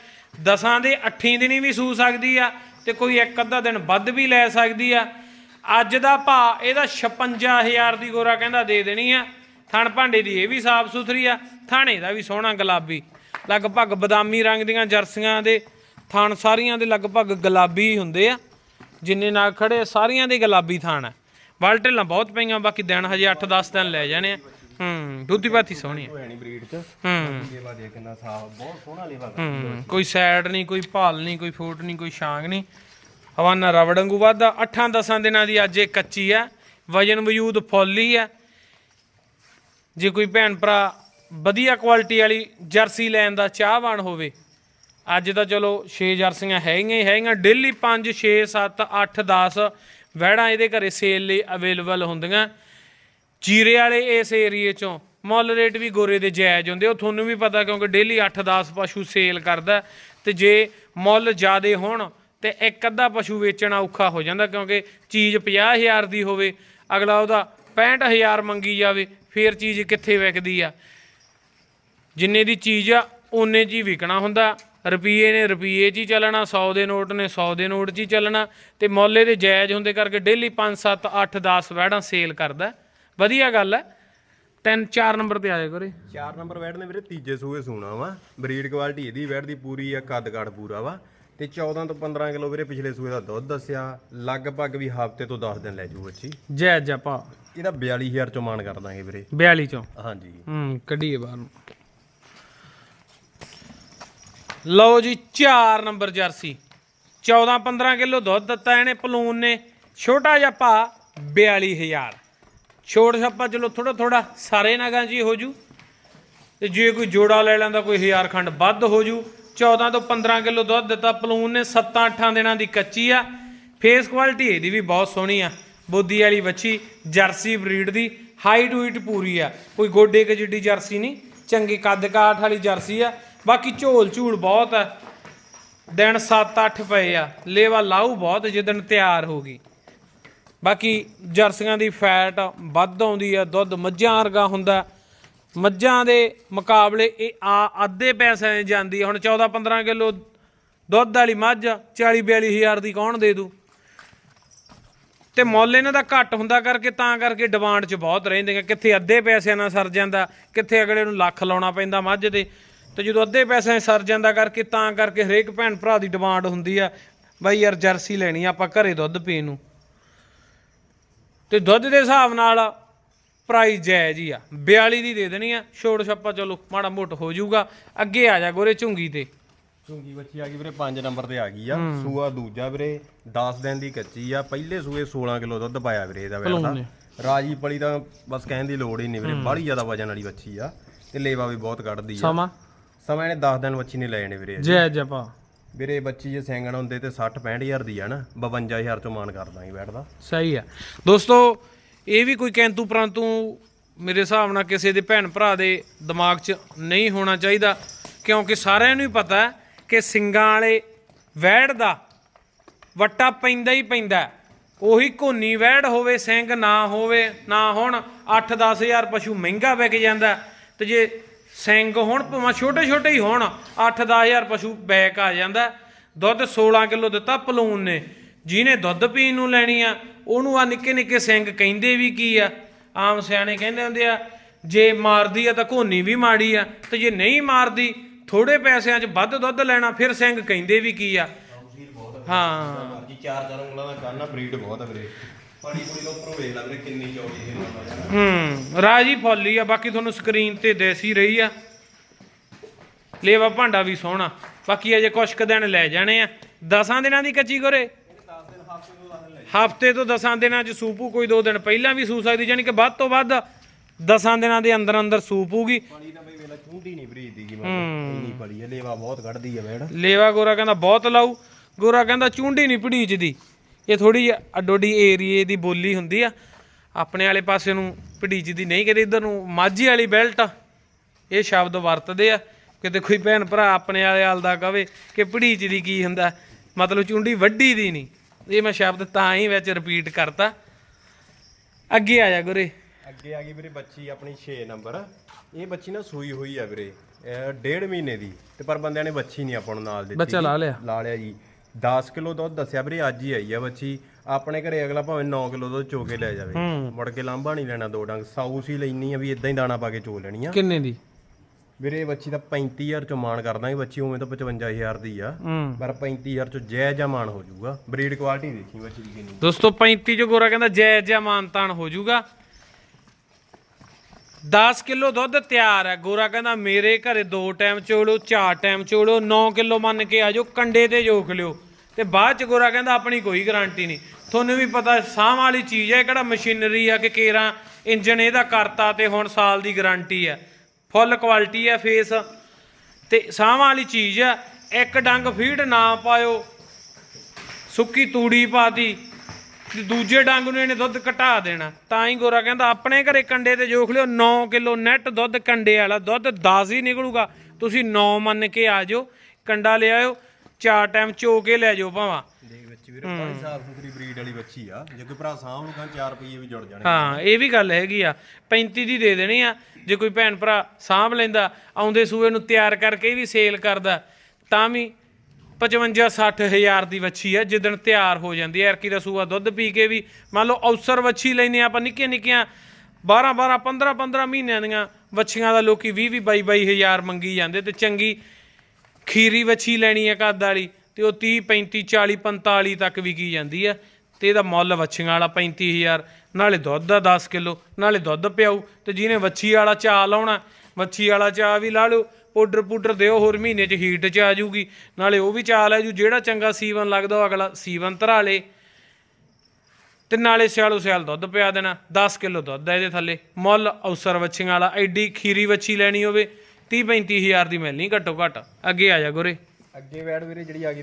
10 ਦੇ 8 ਦਿਨੀ ਵੀ ਸੂ ਸਕਦੀ ਆ ਤੇ ਕੋਈ ਇੱਕ ਅੱਧਾ ਦਿਨ ਵੱਧ ਵੀ ਲੈ ਸਕਦੀ ਆ। ਅੱਜ ਦਾ ਭਾਅ ਇਹਦਾ 56000 ਦੀ ਗੋਰਾ ਕਹਿੰਦਾ ਦੇ ਦੇਣੀ ਆ। ਥਣ ਭਾਂਡੇ ਦੀ ਇਹ ਵੀ ਸਾਫ਼ ਸੁਥਰੀ ਆ ਥਾਣੇ ਦਾ ਵੀ ਸੋਹਣਾ ਗੁਲਾਬੀ। ਲਗਭਗ ਬਦਾਮੀ ਰੰਗ ਦੀਆਂ ਜਰਸੀਆਂ ਦੇ ਥਣ ਸਾਰੀਆਂ ਦੇ ਲਗਭਗ ਗੁਲਾਬੀ ਹੁੰਦੇ ਆ। ਜਿੰਨੇ ਨਾਲ ਖੜੇ ਸਾਰੀਆਂ ਦੇ ਗੁਲਾਬੀ ਥਣ ਆ। ਵੱਲ ਢਿੱਲਾਂ ਬਹੁਤ ਪਈਆਂ ਬਾਕੀ ਦਿਨ ਹਜੇ 8-10 ਦਿਨ ਲੈ ਜਾਣੇ ਆ। ਹੂੰ ਦੁੱਧੀ ਪਾਤੀ ਸੋਹਣੀ ਆ। ਬਰੀਡ ਚ। ਹੂੰ। ਲੇਵਾ ਦੇ ਕਿੰਨਾ ਸਾਫ਼ ਬਹੁਤ ਸੋਹਣਾ ਲੇਵਾ ਹੂੰ ਕੋਈ ਸੈਡ ਨਹੀਂ ਕੋਈ ਭਾਲ ਨਹੀਂ ਕੋਈ ਫੂਟ ਨਹੀਂ ਕੋਈ ਸ਼ਾਂਗ ਨਹੀਂ ਹਵਾਨਾ ਰਵੜੰਗੂ ਵਾਦਾ 8-10 ਦਿਨਾਂ ਦੀ ਅੱਜ ਇਹ ਕੱਚੀ ਆ। ਵਜਨ ਵਜੂਦ ਫੁੱਲ ਹੀ ਆ। ਜੇ ਕੋਈ ਭੈਣ ਭਰਾ ਵਧੀਆ ਕੁਆਲਿਟੀ ਵਾਲੀ ਜਰਸੀ ਲੈਣ ਦਾ ਚਾਹਵਾਨ ਹੋਵੇ, ਅੱਜ ਤਾਂ ਚਲੋ 6 ਜਰਸੀਆਂ ਹੈਗੀਆਂ ਹੀ ਹੈਗੀਆਂ ਡੇਲੀ 5 6 7 8 10 ਵਹਿੜਾਂ ਇਹਦੇ ਘਰੇ ਸੇਲ ਲਈ ਅਵੇਲੇਬਲ ਹੁੰਦੀਆਂ। ਜੀਰੇ ਵਾਲੇ ਇਸ ਏਰੀਏ ਚੋਂ ਮੁੱਲ ਰੇਟ ਵੀ ਗੋਰੇ ਦੇ ਜਾਇਜ਼ ਹੁੰਦੇ ਉਹ ਤੁਹਾਨੂੰ ਵੀ ਪਤਾ ਕਿਉਂਕਿ ਡੇਲੀ 8-10 ਪਸ਼ੂ ਸੇਲ ਕਰਦਾ ਤੇ ਜੇ ਮੁੱਲ ਜ਼ਿਆਦੇ ਹੋਣ ਤੇ ਇੱਕ ਅੱਧਾ ਪਸ਼ੂ ਵੇਚਣਾ ਔਖਾ ਹੋ ਜਾਂਦਾ ਕਿਉਂਕਿ ਚੀਜ਼ 50000 ਦੀ ਹੋਵੇ, ਅਗਲਾ ਉਹਦਾ 65000 ਮੰਗੀ ਜਾਵੇ ਫੇਰ ਚੀਜ਼ ਕਿੱਥੇ ਵਿਕਦੀ ਆ? ਜਿੰਨੇ ਦੀ ਚੀਜ਼ ਆ, ਓਨੇ 'ਚ ਹੀ ਵਿਕਣਾ ਹੁੰਦਾ। ਰੁਪਈਏ ਨੇ ਰੁਪਈਏ 'ਚ ਹੀ ਚੱਲਣਾ 100 ਦੇ ਨੋਟ ਨੇ 100 ਦੇ ਨੋਟ 'ਚ ਹੀ ਚੱਲਣਾ। ਤੇ ਮੌਲੇ ਦੇ ਜਾਇਜ਼ ਹੁੰਦੇ ਕਰਕੇ ਡੇਲੀ 5 7 8 10 ਵੈੜਾਂ ਸੇਲ ਕਰਦਾ। ਵਧੀਆ ਗੱਲ ਹੈ ਤਿੰਨ, ਚਾਰ ਨੰਬਰ ਤੇ ਆਏ ਕਰੇ। ਚਾਰ ਨੰਬਰ ਵੈੜ ਨੇ ਵੀਰੇ ਤੀਜੇ ਸੂਏ ਸੂਣਾ ਵਾ। ਬਰੀਡ ਕੁਆਲਿਟੀ ਇਹਦੀ ਵੈੜ ਦੀ ਪੂਰੀ ਆ, ਕੱਦ ਕਾਠ ਪੂਰਾ ਵਾ। ਤੇ 14 ਤੋਂ 15 ਕਿਲੋ ਵੀਰੇ ਪਿਛਲੇ ਸੂਏ ਦਾ ਦੁੱਧ ਦੱਸਿਆ ਲਗਭਗ ਵੀ ਹਫ਼ਤੇ ਤੋਂ 10 ਦਿਨ ਲੈ ਜੂ ਅੱਛੀ ਜੈ ਜਪਾ ਇਹਦਾ 42000 ਚੋਂ ਮਾਨ ਕਰ ਦਾਂਗੇ ਵੀਰੇ। 42 ਚੋਂ? ਹਾਂਜੀ। ਹੂੰ ਕੱਢੀਏ ਬਾਹਰ ਨੂੰ। ਲਓ ਜੀ 4 ਨੰਬਰ ਜਰਸੀ। 14 15 ਕਿਲੋ ਦੁੱਧ ਦਿੱਤਾ ਇਹਨੇ ਪਲੂਨ ਨੇ। ਛੋਟਾ ਜਿਹਾ ਭਾ 42000 ਛੋੜ ਛੱਪਾ ਚਲੋ ਥੋੜਾ ਥੋੜਾ ਸਾਰੇ ਨਗਾਂ ਜੀ ਹੋ ਜੂ। ਤੇ ਜੇ ਕੋਈ ਜੋੜਾ ਲੈ ਲੈਂਦਾ ਕੋਈ ਹਜ਼ਾਰ ਖੰਡ ਵੱਧ ਹੋ ਜੂ। 14 ਤੋਂ 15 ਕਿਲੋ ਦੁੱਧ ਦਿੱਤਾ। ਪਲੂਨ ਨੇ 7-8 ਦਿਨਾਂ ਦੀ ਕੱਚੀ ਆ। ਫੇਸ ਕੁਆਲਿਟੀ ਇਹਦੀ ਵੀ ਬਹੁਤ ਸੋਹਣੀ ਆ। ਬੋਦੀ ਵਾਲੀ ਵੱਛੀ, ਜਰਸੀ ਬਰੀਡ ਦੀ, ਹਾਈਟ ਹੂਟ ਪੂਰੀ ਆ। ਕੋਈ ਗੋਡੇ ਕੇ ਜਰਸੀ ਨਹੀਂ, ਚੰਗੀ ਕੱਦ ਕਾਠ ਵਾਲੀ ਜਰਸੀ ਆ। ਬਾਕੀ ਝੋਲ ਝੂਲ ਬਹੁਤ ਆ। ਦਿਨ 7-8 ਪਏ ਆ। ਲੇਵਾ ਲਾਊ ਬਹੁਤ ਜਿੱਦਣ ਤਿਆਰ ਹੋ ਗਈ। ਬਾਕੀ ਜਰਸੀਆਂ ਦੀ ਫੈਟ ਵੱਧ ਆਉਂਦੀ ਆ। ਦੁੱਧ ਮੱਝਾਂ ਵਰਗਾ ਹੁੰਦਾ। ਮੱਝਾਂ ਦੇ ਮੁਕਾਬਲੇ ਇਹ ਆ ਅੱਧੇ ਪੈਸਿਆਂ 'ਚ ਜਾਂਦੀ ਆ। ਹੁਣ 14-15 ਕਿਲੋ ਦੁੱਧ ਵਾਲੀ ਮੱਝ 40-42 ਹਜ਼ਾਰ ਦੀ ਕੌਣ ਦੇ ਦੂ? ਤੇ ਮੁੱਲ ਇਹਨਾਂ ਦਾ ਘੱਟ ਹੁੰਦਾ ਕਰਕੇ ਤਾਂ ਕਰਕੇ ਡਿਮਾਂਡ 'ਚ ਬਹੁਤ ਰਹਿੰਦੀਆਂ ਕਿੱਥੇ ਅੱਧੇ ਪੈਸਿਆਂ ਨਾਲ ਸਰ ਜਾਂਦਾ, ਕਿੱਥੇ ਅਗਲੇ ਨੂੰ ਲੱਖ ਲਾਉਣਾ ਪੈਂਦਾ ਮੱਝ ਦੇ ਤੇ ਜਦੋਂ ਅੱਧੇ ਪੈਸਿਆਂ 'ਚ ਸਰ ਜਾਂਦਾ ਕਰਕੇ ਤਾਂ ਕਰਕੇ ਹਰੇਕ ਭੈਣ ਭਰਾ ਦੀ ਡਿਮਾਂਡ ਹੁੰਦੀ ਆ, ਬਾਈ ਯਾਰ ਜਰਸੀ ਲੈਣੀ ਆ, ਆਪਾਂ ਘਰੇ ਦੁੱਧ ਪੀਣ ਨੂੰ। ਤੇ ਦੁੱਧ ਦੇ ਹਿਸਾਬ ਨਾਲ ਪ੍ਰਾਈਸ ਜਾਇਜ਼ ਹੀ ਆ। 42 ਦੀ ਦੇ ਦੇਣੀ ਆ। ਛੋੜ ਛੱਪਾ ਚਲੋ ਮਾੜਾ ਮੋਟ ਹੋ ਜਾਊਗਾ। ਅੱਗੇ ਆ ਜਾ ਗੋਰੇ ਝੁੰਗੀ ਤੇ। ਚੁੰਗੀ ਬੱਚੀ ਆ ਗਈ ਵੀਰੇ 5 ਨੰਬਰ ਤੇ ਆ ਗਈ ਆ। ਸੂਆ ਦੂਜਾ ਵੀਰੇ 10 ਦਿਨ ਦੀ ਕੱਚੀ ਆ। ਪਹਿਲੇ ਸੂਏ 16 ਕਿਲੋ ਦੁੱਧ ਪਾਇਆ ਵੀਰੇ ਇਹਦਾ ਵੇਲਾ। ਰਾਜੀ ਪਲੀ ਤਾਂ ਬਸ ਕਹਿਣ ਦੀ ਲੋੜ ਹੀ ਨਹੀਂ ਵੀਰੇ ਬੜੀ ਜ਼ਿਆਦਾ ਵਜਨ ਵਾਲੀ ਬੱਚੀ ਆ ਤੇ ਲੇਵਾ ਵੀ ਬਹੁਤ ਕੱਢਦੀ ਆ। ਸਮਾਂ? ਸਮਾਂ ਇਹਨੇ 10 ਦਿਨ ਬੱਚੀ ਨੇ ਲੈ ਜਾਣੇ ਵੀਰੇ। ਆ ਭਾ। ਵੀਰੇ ਬੱਚੀ ਜੇ ਸੈਂਗਣ ਹੁੰਦੇ ਤੇ 60 65000 ਦੀ ਆ ਨਾ 52000 ਚੋਂ ਮਾਨ ਕਰ ਦਾਂਗੇ ਬੈਠਦਾ ਸਹੀ ਆ। ਦੋਸਤੋ ਇਹ ਵੀ ਕੋਈ ਕੈਂਤੂ ਪਰੰਤੂ ਮੇਰੇ ਹਿਸਾਬ ਨਾਲ ਕਿਸੇ ਦੇ ਭੈਣ ਭਰਾ ਦੇ ਦਿਮਾਗ 'ਚ ਨਹੀਂ ਹੋਣਾ ਚਾਹੀਦਾ ਕਿਉਂਕਿ ਸਾਰਿਆਂ ਨੂੰ ਹੀ ਪਤਾ ਕਿ ਸਿੰਗਾਂ ਵਾਲੇ ਵੈੜ ਦਾ ਵੱਟਾ ਪੈਂਦਾ ਹੀ ਪੈਂਦਾ ਉਹੀ ਕੋਨੀ ਵੈੜ ਹੋਵੇ ਸਿੰਘ ਨਾ ਹੋਵੇ ਨਾ ਹੁਣ 8-10000 ਪਸ਼ੂ ਮਹਿੰਗਾ ਵਿਕ ਜਾਂਦਾ ਹੈ, ਤੇ ਜੇ ਸਿੰਘ ਹੋਣ ਭਾਵੇਂ ਛੋਟੇ ਛੋਟੇ ਹੀ ਹੋਣ 8-10000 ਪਸ਼ੂ ਬੈਕ ਆ ਜਾਂਦਾ ਦੁੱਧ 16 ਕਿਲੋ ਦਿੱਤਾ ਪਲੂਨ ਨੇ। ਜਿਹਨੇ ਦੁੱਧ ਪੀਣ ਨੂੰ ਲੈਣੀ ਆ ਉਹਨੂੰ ਆ ਨਿੱਕੇ ਨਿੱਕੇ ਸਿੰਘ ਕਹਿੰਦੇ ਵੀ ਕੀ ਆ? ਆਮ ਸਿਆਣੇ ਕਹਿੰਦੇ ਹੁੰਦੇ ਆ ਜੇ ਮਾਰਦੀ ਆ ਤਾਂ ਘੋਨੀ ਵੀ ਮਾੜੀ ਆ ਤੇ ਜੇ ਨਹੀਂ ਮਾਰਦੀ ਥੋੜੇ ਪੈਸਿਆਂ 'ਚ ਵੱਧ ਦੁੱਧ ਲੈਣਾ ਫਿਰ ਸਿੰਘ ਕਹਿੰਦੇ ਵੀ ਕੀ ਆ? ਹਾਂ। ਜੀ ਚਾਰ ਚਾਰ ਉਂਗਲਾਂ ਦਾ ਕੰਨ ਆ ਬਰੀਡ ਬਹੁਤ ਆ ਵੀਰੇ। ਪੜੀ ਪੜੀ ਤੋਂ ਉੱਪਰੋਂ ਵੇਖ ਲੈ ਵੀਰੇ ਕਿੰਨੀ ਚੌੜੀ ਹੈ ਨਾ ਹੂੰ ਰਾਜੀ ਫੁੱਲੀ ਆ ਬਾਕੀ ਤੁਹਾਨੂੰ ਸਕਰੀਨ ਤੇ ਦੇਸੀ ਰਹੀ ਆ। ਲੇਵਾ ਭਾਂਡਾ ਵੀ ਸੋਹਣਾ ਬਾਕੀ ਅਜੇ ਕੁਛ ਕੁ ਦਿਨ ਲੈ ਜਾਣੇ ਆ। ਦਸਾਂ ਦਿਨਾਂ ਦੀ ਕੱਚੀ ਗੋਰੇ ਹਫ਼ਤੇ ਤੋਂ ਦਸਾਂ ਦਿਨਾਂ ਚ ਸੂਪੂ ਕੋਈ ਦੋ ਦਿਨ ਪਹਿਲਾਂ ਵੀ ਸੂ ਸਕਦੀ ਜਾਨੀ ਕਿ ਵੱਧ ਤੋਂ ਵੱਧ ਦਸਾਂ ਦਿਨਾਂ ਦੇ ਅੰਦਰ ਅੰਦਰ ਸੂਪੂਗੀ ਪੜੀ ਤਾਂ ਬਈ ਵੇਲਾ ਚੂੰਡੀ ਨਹੀਂ ਬਰੀਦ ਦੀ ਮਤਲਬ ਇੰਨੀ ਪੜੀ ਹੈ ਲੇਵਾ ਬਹੁਤ ਕੱਢਦੀ ਹੈ ਬੈੜ ਲੇਵਾ ਗੋਰਾ ਕਹਿੰਦਾ ਬਹੁਤ ਲਾਊ ਗੋਰਾ ਕਹਿੰਦਾ ਚੁੰਡੀ ਨਹੀਂ ਪੜੀਚਦੀ ਇਹ ਥੋੜੀ ਅੱਡੋਡੀ ਏਰੀਏ ਦੀ ਬੋਲੀ ਹੁੰਦੀ ਆ ਆਪਣੇ ਵਾਲੇ ਪਾਸੇ ਨੂੰ ਪੜੀਚਦੀ ਨਹੀਂ ਕਿਤੇ ਇਧਰ ਨੂੰ ਮਾਝੀ ਵਾਲੀ ਬੈਲਟ ਇਹ ਸ਼ਬਦ ਵਰਤਦੇ ਆ ਕਿਤੇ ਕੋਈ ਭੈਣ ਭਰਾ ਆਪਣੇ ਵਾਲੇ ਹਾਲ ਦਾ ਕਵੇ ਕਿ ਪੜੀਚਦੀ ਕੀ ਹੁੰਦਾ ਮਤਲਬ ਚੁੰਡੀ ਵੱਡੀ ਦੀ ਨਹੀਂ। ਇਹ ਮੈਂ ਸ਼ਬਦ ਤਾਂ ਹੀ ਵਿੱਚ ਰਿਪੀਟ ਕਰਤਾ। ਅੱਗੇ ਆ ਜਾ ਗੁਰੇ। ਅੱਗੇ ਆ ਗਈ ਵੀਰੇ ਬੱਚੀ ਆਪਣੀ 6 ਨੰਬਰ। ਇਹ ਬੱਚੀ ਨਾ ਸੂਈ ਹੋਈ ਆ ਵੀਰੇ ਇਹ ਡੇਢ ਮਹੀਨੇ ਦੀ ਤੇ ਪਰ ਬੰਦਿਆਂ ਨੇ ਬੱਚੀ ਨਹੀਂ ਆਪਾਂ ਨੂੰ ਨਾਲ ਦਿੱਤੀ ਬੱਚਾ ਲਾ ਲਿਆ। ਲਾ ਲਿਆ ਜੀ। 10 ਕਿਲੋ ਦੁੱਧ ਦੱਸਿਆ ਵੀਰੇ ਅੱਜ ਹੀ ਆਈ ਆ ਬੱਚੀ। ਆਪਣੇ ਘਰੇ ਅਗਲਾ ਭਾਵੇਂ 9 ਕਿਲੋ ਦੁੱਧ ਚੋ ਕੇ ਲੈ ਜਾਵੇ। ਮੁੜ ਕੇ ਲਾਂਭਾ ਨਹੀਂ ਲੈਣਾ ਦੋ ਡੰਗ ਸਾਊਸ ਹੀ ਲੈਣੀ ਆ ਵੀ ਇਦਾਂ ਹੀ ਦਾਣਾ ਪਾ ਕੇ ਚੋ ਲੈਣੀ ਆ। ਕਿੰਨੇ ਦੀ? ਵੀਰੇ ਇਹ ਬੱਚੀ ਦਾ 35000 ਚੋਂ ਮਾਨ ਕਰ ਦਾਂਗੇ ਬੱਚੀ ਉਵੇਂ ਤਾਂ 55000 ਦੀ ਆ। ਪਰ 35000 ਚੋਂ ਜੈ ਜਾ ਮਾਨ ਹੋ ਜਾਊਗਾ। ਬਰੀਡ ਕੁਆਲਿਟੀ ਦੇਖੀ ਬੱਚੀ ਦੀ ਕਿੰਨੀ। ਦੋਸਤੋ 35 ਚ ਗੋਰਾ ਕਹਿੰਦਾ ਜੈ ਜੈ ਮਾਨਤਾਨ ਹੋ ਜਾਊਗਾ। 10 ਕਿਲੋ ਦੁੱਧ ਤਿਆਰ ਹੈ। ਗੋਰਾ ਕਹਿੰਦਾ ਮੇਰੇ ਘਰੇ ਦੋ ਟਾਈਮ ਚੋਲੋ ਚਾਰ ਟਾਈਮ ਚੋਲੋ 9 ਕਿਲੋ ਮੰਨ ਕੇ ਆਜੋ ਕੰਡੇ ਤੇ ਜੋਖ ਲਿਓ। ਤੇ ਬਾਅਦ ਚ ਗੋਰਾ ਕਹਿੰਦਾ ਆਪਣੀ ਕੋਈ ਗਾਰੰਟੀ ਨਹੀਂ ਤੁਹਾਨੂੰ ਵੀ ਪਤਾ ਸਾਹ ਵਾਲੀ ਚੀਜ਼ ਹੈ ਇਹ ਕਿਹੜਾ ਮਸ਼ੀਨਰੀ ਆ ਕਿ ਕੇਰਾ ਇੰਜਨ ਇਹਦਾ ਕਰਤਾ ਤੇ ਹੁਣ ਸਾਲ ਦੀ ਗਾਰੰਟੀ ਹੈ। ਫੁੱਲ ਕੁਆਲਿਟੀ ਹੈ ਫੇਸ ਤੇ ਸਾਹਾਂ ਵਾਲੀ ਚੀਜ਼ ਆ ਇੱਕ ਡੰਗ ਫੀਡ ਨਾ ਪਾਇਓ, ਸੁੱਕੀ ਤੂੜੀ ਪਾਤੀ, ਤੇ ਦੂਜੇ ਡੰਗ ਨੂੰ ਇਹਨੇ ਦੁੱਧ ਘਟਾ ਦੇਣਾ। ਤਾਂ ਹੀ ਗੋਰਾ ਕਹਿੰਦਾ, ਆਪਣੇ ਘਰੇ ਕੰਡੇ ਤੇ ਜੋਖ ਲਿਓ 9 ਕਿਲੋ ਨੈਟ ਦੁੱਧ ਕੰਡੇ ਵਾਲਾ ਦੁੱਧ 10 ਹੀ ਨਿਕਲੂਗਾ। ਤੁਸੀਂ 9 ਮੰਨ ਕੇ ਆ ਜਾਓ, ਕੰਡਾ ਲੈ ਆਇਓ, ਚਾਰ ਟਾਈਮ ਚੋ ਕੇ ਲੈ ਜਾਓ ਭਾਵਾਂ। ਬੱਚੀ ਵੀਰੇ ਬੜੀ ਸਾਫ਼ ਸੁਥਰੀ ਬਰੀਡ ਵਾਲੀ ਬੱਚੀ ਆ। ਜੇ ਕੋਈ ਭਰਾ ਸਾਂਭ ਨੂੰ 4 ਰੁਪਏ ਵੀ ਜੁੜ ਜਾਣੇ। ਹਾਂ ਇਹ ਵੀ ਗੱਲ ਹੈਗੀ ਆ। 35 ਦੀ ਦੇ ਦੇਣੀ ਆ। ਜੇ ਕੋਈ ਭੈਣ ਭਰਾ ਸਾਂਭ ਲੈਂਦਾ ਆਉਂਦੇ ਸੂਏ ਨੂੰ ਤਿਆਰ ਕਰਕੇ ਵੀ ਸੇਲ ਕਰਦਾ ਤਾਂ ਵੀ 55 60 ਹਜ਼ਾਰ ਦੀ ਵੱਛੀ ਆ ਜਿੱਦਣ ਤਿਆਰ ਹੋ ਜਾਂਦੀ ਹੈ ਐਰਕੀ ਦਾ ਸੂਆ ਦੁੱਧ ਪੀ ਕੇ ਵੀ ਮੰਨ ਲਓ ਅਵਸਰ ਵੱਛੀ ਲੈਨੇ ਆਪਾਂ ਨਿੱਕੀਆਂ ਨਿੱਕੀਆਂ 12 12 15 15 ਮਹੀਨਿਆਂ ਦੀਆਂ ਵੱਛੀਆਂ ਦਾ ਲੋਕੀ 20 20 22 22 ਹਜ਼ਾਰ ਮੰਗੀ ਜਾਂਦੇ ਤੇ ਚੰਗੀ ਖੀਰੀ ਵੱਛੀ ਲੈਣੀ ਹੈ ਕੱਦ ਵਾਲੀ। ਤੇ ਉਹ 30 35 40 45 ਤੱਕ ਵਿਕੀ ਜਾਂਦੀ ਆ। ਤੇ ਇਹਦਾ ਮੁੱਲ ਵੱਛੀਆਂ ਵਾਲਾ 35000 ਨਾਲੇ ਦੁੱਧ ਦਾ 10 ਕਿਲੋ, ਨਾਲੇ ਦੁੱਧ ਪਿਆਊ। ਤੇ ਜਿਹਨੇ ਵੱਛੀ ਵਾਲਾ ਚਾਹ ਲਾਉਣਾ, ਵੱਛੀ ਵਾਲਾ ਚਾਹ ਵੀ ਲਾ ਲਓ, ਪਾਊਡਰ ਪੂਡਰ ਦਿਓ, ਹੋਰ ਮਹੀਨੇ 'ਚ ਹੀਟ 'ਚ ਆ ਜੂਗੀ ਨਾਲੇ ਉਹ ਵੀ ਚਾਹ ਲੈ ਜੂ, ਜਿਹੜਾ ਚੰਗਾ ਸੀਵਨ ਲੱਗਦਾ ਉਹ ਅਗਲਾ ਸੀਵਨ ਧਰਾ ਲੇ। ਤੇ ਨਾਲੇ ਸਿਆਲੋ ਸਿਆਲ ਦੁੱਧ ਪਿਆ ਦੇਣਾ 10 ਕਿਲੋ ਦੁੱਧ ਆ ਇਹਦੇ ਥੱਲੇ। ਮੁੱਲ ਔਸਰ ਵੱਛੀਆਂ ਵਾਲਾ, ਐਡੀ ਖੀਰੀ ਵੱਛੀ ਲੈਣੀ ਹੋਵੇ 30 35000 ਦੀ ਮਿਲਣੀ ਘੱਟੋ ਘੱਟ। ਅੱਗੇ ਆ ਜਾ ਗੁਰੇ। ਅੱਗੇ ਵੈੜ ਵੀਰੇ ਜਿਹੜੀ ਆ ਗਈ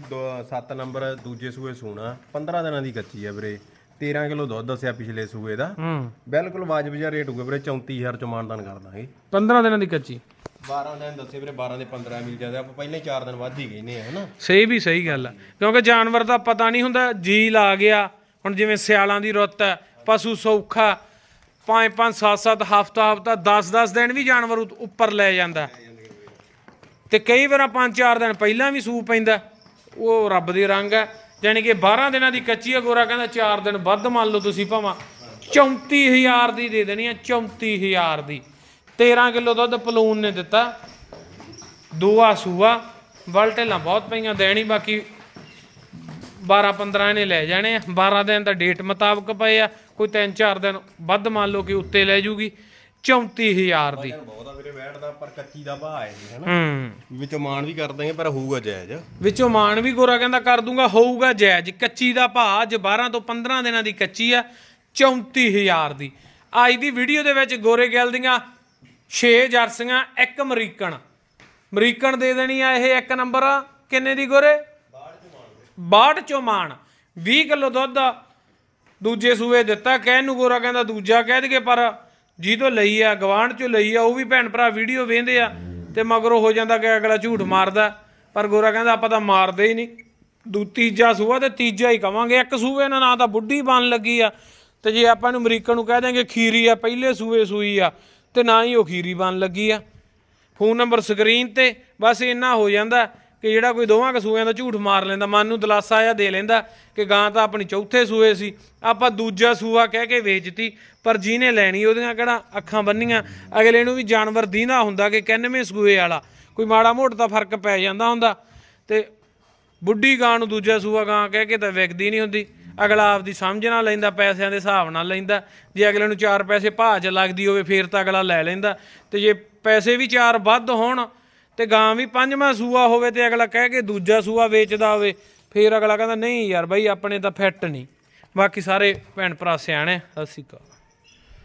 7 ਨੰਬਰ ਦੂਜੇ ਸੂਏ ਸੂਣਾ। 15 ਦਿਨਾਂ ਦੀ ਕੱਚੀ ਆ ਵੀਰੇ। 13 ਕਿਲੋ ਦੁੱਧ ਦੱਸਿਆ ਪਿਛਲੇ ਸੂਏ ਦਾ। ਹੂੰ। ਬਿਲਕੁਲ ਵਾਜਬ ਜਿਹਾ ਰੇਟ ਹੋਊਗਾ ਵੀਰੇ 34000 ਚੋਂ ਮਾਨਦਾਨ ਕਰ ਦਾਂਗੇ। 15 ਦਿਨਾਂ ਦੀ ਕੱਚੀ। 12 ਦਿਨ ਦੱਸੇ ਵੀਰੇ 12 ਦੇ 15 ਮਿਲ ਜਾਂਦੇ ਆਪਾਂ ਪਹਿਲਾਂ ਹੀ 4 ਦਿਨ ਵੱਧ ਹੀ ਆ ਹਨਾ? ਸਹੀ ਵੀ ਸਹੀ ਗੱਲ ਆ। ਕਿਉਂਕਿ ਜਾਨਵਰ ਦਾ ਪਤਾ ਨਹੀਂ ਹੁੰਦਾ ਜੀ ਲਾ ਗਿਆ। ਹੁਣ ਜਿਵੇਂ ਸਿਆਲਾਂ ਦੀ ਰੁੱਤ ਹੈ ਪਸ਼ੂ ਸੌਖਾ। ਪੰਜ ਪੰਜ ਸੱਤ ਸੱਤ ਹਫਤਾ ਹਫਤਾ 10 10 ਦਿਨ ਵੀ ਜਾਨਵਰ ਉੱਪਰ ਲੈ ਜਾਂਦਾ। ਤੇ ਕਈ ਵਾਰਾਂ ਪੰਜ ਚਾਰ ਦਿਨ ਪਹਿਲਾਂ ਵੀ ਸੂ ਪੈਂਦਾ। ਉਹ ਰੱਬ ਦੇ ਰੰਗ ਹੈ। ਯਾਨੀ ਕਿ 12 ਦਿਨਾਂ ਦੀ ਕੱਚੀ ਆ ਗੋਰਾ ਕਹਿੰਦਾ 4 ਦਿਨ ਵੱਧ ਮੰਨ ਲਓ ਤੁਸੀਂ ਭਾਵਾਂ। 34000 ਦੀ ਦੇ ਦੇਣੀ ਆ 34000 ਦੀ। 13 ਕਿਲੋ ਦੁੱਧ ਪਲੂਨ ਨੇ ਦਿੱਤਾ। ਦੋਆ ਸੂਆ ਵਲ ਢੇਲਾਂ ਬਹੁਤ ਪਈਆਂ ਦੇਣੀ, ਬਾਕੀ 12 15 ਨੇ ਲੈ ਜਾਣੇ ਆ। 12 ਦਿਨ ਦਾ ਡੇਟ ਮੁਤਾਬਕ ਪਏ ਆ। ਕੋਈ 3-4 ਦਿਨ ਵੱਧ ਮੰਨ ਲਓ ਕਿ ਉੱਤੇ ਲੈ ਜੂਗੀ। 34000 ਦੀ। ਬਹੁਤ ਆ ਵੀਰੇ ਵੈਟ ਦਾ ਪਰ ਕੱਚੀ ਦਾ ਭਾਅ ਹੈ ਜੀ ਹਨਾ ਹੂੰ। ਵਿੱਚੋਂ ਮਾਨ ਵੀ ਕਰ ਦਾਂਗੇ ਪਰ ਹੋਊਗਾ ਜਾਇਜ਼। ਵਿੱਚੋਂ ਮਾਨ ਵੀ ਗੋਰਾ ਕਹਿੰਦਾ ਕਰ ਦੂੰਗਾ ਹੋਊਗਾ ਜਾਇਜ਼। ਕੱਚੀ ਦਾ ਭਾਅ ਅੱਜ 12 ਤੋਂ 15 ਦਿਨਾਂ ਦੀ ਕੱਚੀ ਆ 34000 ਦੀ। ਅੱਜ ਦੀ ਵੀਡੀਓ ਦੇ ਵਿੱਚ ਗੋਰੇ ਗਿੱਲ ਦੀਆਂ 6 ਜਰਸੀਆਂ ਇੱਕ ਅਮਰੀਕਨ। ਅਮਰੀਕਨ ਦੇ ਦੇਣੀ ਆ ਇਹ ਇੱਕ ਨੰਬਰ ਕਿੰਨੇ ਦੀ ਗੋਰੇ? 62 ਚੋਂ ਮਾਨ 20 ਕਿਲੋ ਦੁੱਧ ਦੂਜੇ ਸੂਏ ਦਿੱਤਾ ਕਹਿਣ ਨੂੰ ਗੋਰਾ ਕਹਿੰਦਾ ਦੂਜਾ ਕਹਿ ਦਈਏ ਪਰ ਜੀ ਲਈ ਆ, ਗਵਾਂਢ ਚੋਂ ਲਈ ਆ, ਉਹ ਵੀ ਭੈਣ ਭਰਾ ਵੀਡੀਓ ਵੇਂਦੇ ਆ ਤੇ ਮਗਰੋਂ ਹੋ ਜਾਂਦਾ ਕਿ ਅਗਲਾ ਝੂਠ ਮਾਰਦਾ। ਪਰ ਗੋਰਾ ਕਹਿੰਦਾ, ਆਪਾਂ ਤਾਂ ਮਾਰਦੇ ਹੀ ਨਹੀਂ। ਦੂ ਤੀਜਾ ਸੂਆ ਤੇ ਤੀਜਾ ਹੀ ਕਵਾਂਗੇ। ਇੱਕ ਸੂਏ ਨਾਲ ਨਾ ਤਾਂ ਬੁੱਢੀ ਬਣ ਲੱਗੀ ਆ। ਤੇ ਜੇ ਆਪਾਂ ਨੂੰ ਅਮਰੀਕਨ ਨੂੰ ਕਹਿ ਦਿਆਂਗੇ, ਖੀਰੀ ਆ, ਪਹਿਲੇ ਸੂਏ ਸੂਈ ਆ, ਤੇ ਨਾ ਹੀ ਉਹ ਖੀਰੀ ਬਣ ਲੱਗੀ ਆ। ਫੋਨ ਨੰਬਰ ਸਕਰੀਨ ਤੇ ਬਸ ਇੰਨਾ ਹੋ ਜਾਂਦਾ। ਕਿ ਜਿਹੜਾ ਕੋਈ ਦੋਵਾਂ ਕਸੂਆਂ ਦਾ ਝੂਠ ਮਾਰ ਲੈਂਦਾ, ਮਨ ਨੂੰ ਦਲਾਸਾ ਆ ਦੇ ਲੈਂਦਾ ਕਿ ਗਾਂ ਤਾਂ ਆਪਣੀ ਚੌਥੇ ਸੂਏ ਸੀ। ਆਪਾਂ ਦੂਜਾ ਸੂਆ ਕਹਿ ਕੇ ਵੇਚਤੀ, ਪਰ ਜਿਹਨੇ ਲੈਣੀ ਉਹਦੀਆਂ ਕਿਹੜਾ ਅੱਖਾਂ ਬੰਨੀਆਂ? ਅਗਲੇ ਨੂੰ ਵੀ ਜਾਨਵਰ ਦੀਂਦਾ ਹੁੰਦਾ ਕਿ ਕਿੰਨਵੇਂ ਸੂਏ ਵਾਲਾ। ਕੋਈ ਮਾੜਾ ਮੋਟਾ ਤਾਂ ਫ਼ਰਕ ਪੈ ਜਾਂਦਾ ਹੁੰਦਾ। ਤੇ ਬੁੱਢੀ ਗਾਂ ਨੂੰ ਦੂਜਾ ਸੂਆ ਗਾਂ ਕਹਿ ਕੇ ਤਾਂ ਵਿਕਦੀ ਨਹੀਂ ਹੁੰਦੀ। ਅਗਲਾ ਆਪਦੀ ਸਮਝ ਨਾਲ ਲੈਂਦਾ, ਪੈਸਿਆਂ ਦੇ ਹਿਸਾਬ ਨਾਲ ਲੈਂਦਾ। ਜੇ ਅਗਲੇ ਨੂੰ ਚਾਰ ਪੈਸੇ ਭਾਅ 'ਚ ਲੱਗਦੀ ਹੋਵੇ, ਫੇਰ ਤਾਂ ਅਗਲਾ ਲੈ ਲੈਂਦਾ। ਤੇ ਜੇ ਪੈਸੇ ਵੀ ਚਾਰ ਵੱਧ ਹੋਣ ਤੇ ਗਾਂ ਵੀ ਪੰਜਵਾਂ ਸੂਆ ਹੋਵੇ ਤੇ ਅਗਲਾ ਕਹਿ ਕੇ ਦੂਜਾ ਸੂਆ ਵੇਚਦਾ ਹੋਵੇ, ਫੇਰ ਅਗਲਾ ਕਹਿੰਦਾ, ਨਹੀਂ ਯਾਰ ਬਾਈ, ਆਪਣੇ ਤਾਂ ਫਿੱਟ ਨਹੀਂ। ਬਾਕੀ ਸਾਰੇ ਭੈਣ ਭਰਾ ਸਿਆਣੇ, ਸਤਿ ਸ਼੍ਰੀ ਅਕਾਲ।